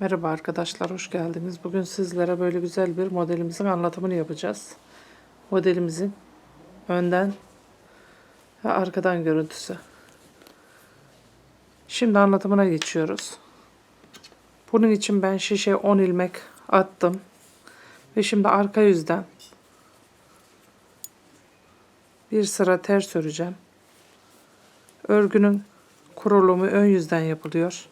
Merhaba arkadaşlar, hoş geldiniz. Bugün sizlere böyle güzel bir modelimizin anlatımını yapacağız. Modelimizin önden ve arkadan görüntüsü. Şimdi anlatımına geçiyoruz. Bunun için ben şişe 10 ilmek attım. Ve şimdi arka yüzden bir sıra ters öreceğim. Örgünün kurulumu ön yüzden yapılıyor.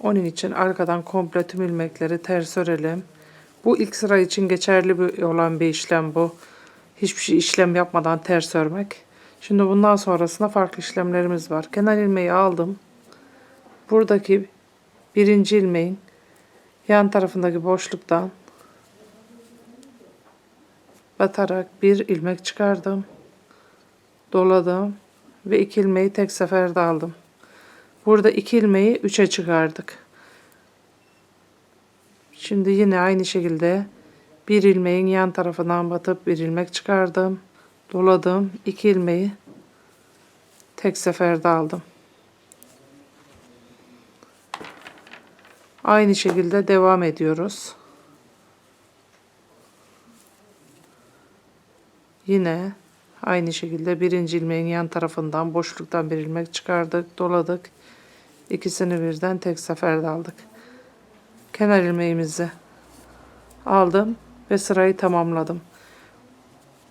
Onun için arkadan komple tüm ilmekleri ters örelim. Bu ilk sıra için geçerli bir, olan bir işlem bu. Hiçbir şey işlem yapmadan ters örmek. Şimdi bundan sonrasında farklı işlemlerimiz var. Kenar ilmeği aldım. Buradaki birinci ilmeğin yan tarafındaki boşluktan batarak bir ilmek çıkardım. Doladım ve iki ilmeği tek seferde aldım. Burada iki ilmeği üçe çıkardık. Şimdi yine aynı şekilde bir ilmeğin yan tarafından batıp bir ilmek çıkardım. Doladım. iki ilmeği tek seferde aldım. Aynı şekilde devam ediyoruz. Yine aynı şekilde birinci ilmeğin yan tarafından boşluktan bir ilmek çıkardık, doladık. İkisini birden tek seferde aldık. Kenar ilmeğimizi aldım ve sırayı tamamladım.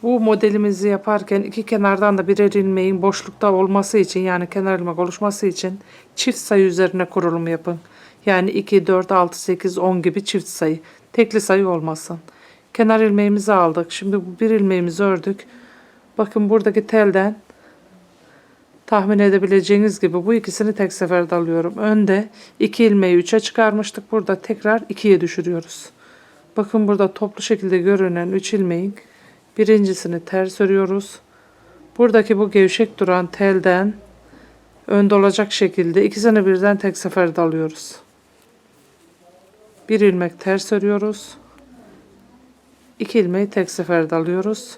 Bu modelimizi yaparken iki kenardan da birer ilmeğin boşlukta olması için yani kenar ilmek oluşması için çift sayı üzerine kurulum yapın. Yani 2, 4, 6, 8, 10 gibi çift sayı. Tekli sayı olmasın. Kenar ilmeğimizi aldık. Şimdi bu bir ilmeğimizi ördük. Bakın buradaki telden tahmin edebileceğiniz gibi bu ikisini tek seferde alıyorum. Önde iki ilmeği 3'e çıkarmıştık. Burada tekrar 2'ye düşürüyoruz. Bakın burada toplu şekilde görünen 3 ilmeğin birincisini ters örüyoruz. Buradaki bu gevşek duran telden önde olacak şekilde ikisini birden tek seferde alıyoruz. Bir ilmek ters örüyoruz. İki ilmeği tek seferde alıyoruz.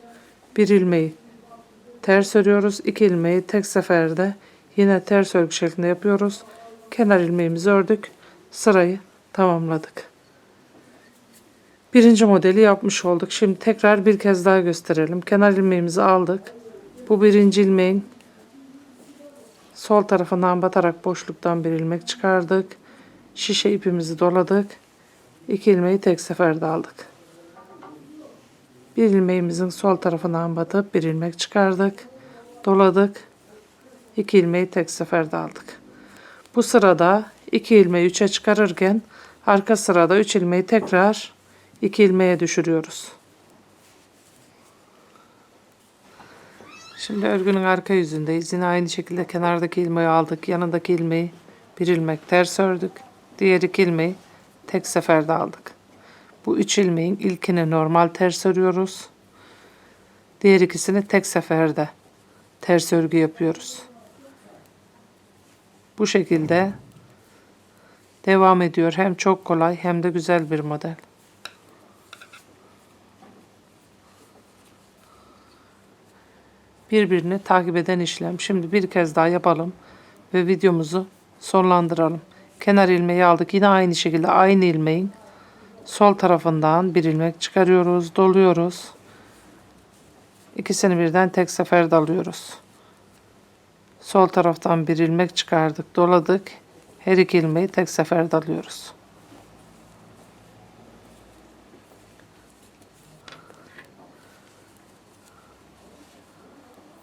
Bir ilmeği ters örüyoruz. İki ilmeği tek seferde yine ters örgü şeklinde yapıyoruz. Kenar ilmeğimizi ördük. Sırayı tamamladık. Birinci modeli yapmış olduk. Şimdi tekrar bir kez daha gösterelim. Kenar ilmeğimizi aldık. Bu birinci ilmeğin sol tarafından batarak boşluktan bir ilmek çıkardık. Şişe ipimizi doladık. İki ilmeği tek seferde aldık. Bir ilmeğimizin sol tarafından batıp bir ilmek çıkardık. Doladık. İki ilmeği tek seferde aldık. Bu sırada iki ilmeği üçe çıkarırken arka sırada üç ilmeği tekrar iki ilmeğe düşürüyoruz. Şimdi örgünün arka yüzündeyiz. Yine aynı şekilde kenardaki ilmeği aldık. Yanındaki ilmeği bir ilmek ters ördük. Diğer iki ilmeği tek seferde aldık. Bu üç ilmeğin ilkini normal ters örüyoruz. Diğer ikisini tek seferde ters örgü yapıyoruz. Bu şekilde devam ediyor. Hem çok kolay hem de güzel bir model. Birbirini takip eden işlem. Şimdi bir kez daha yapalım ve videomuzu sonlandıralım. Kenar ilmeği aldık. Yine aynı şekilde aynı ilmeğin sol tarafından bir ilmek çıkarıyoruz, doluyoruz. İkisini birden tek seferde alıyoruz. Sol taraftan bir ilmek çıkardık, doladık. Her iki ilmeği tek seferde alıyoruz.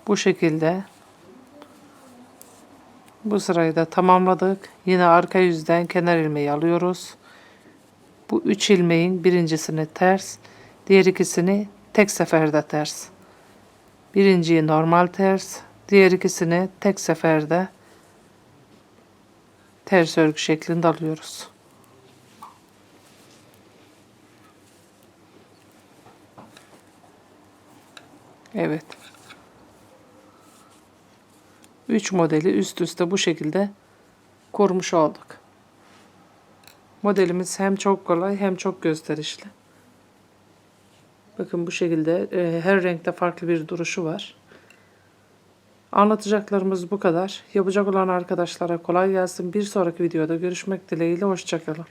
Bu şekilde bu sırayı da tamamladık. Yine arka yüzden kenar ilmeği alıyoruz. Bu üç ilmeğin birincisini ters, diğer ikisini tek seferde ters. Birinciyi normal ters, diğer ikisini tek seferde ters örgü şeklinde alıyoruz. Evet. 3 modeli üst üste bu şekilde kurmuş olduk. Modelimiz hem çok kolay hem çok gösterişli. Bakın bu şekilde e, her renkte farklı bir duruşu var. Anlatacaklarımız bu kadar. Yapacak olan arkadaşlara kolay gelsin. Bir sonraki videoda görüşmek dileğiyle. Hoşçakalın.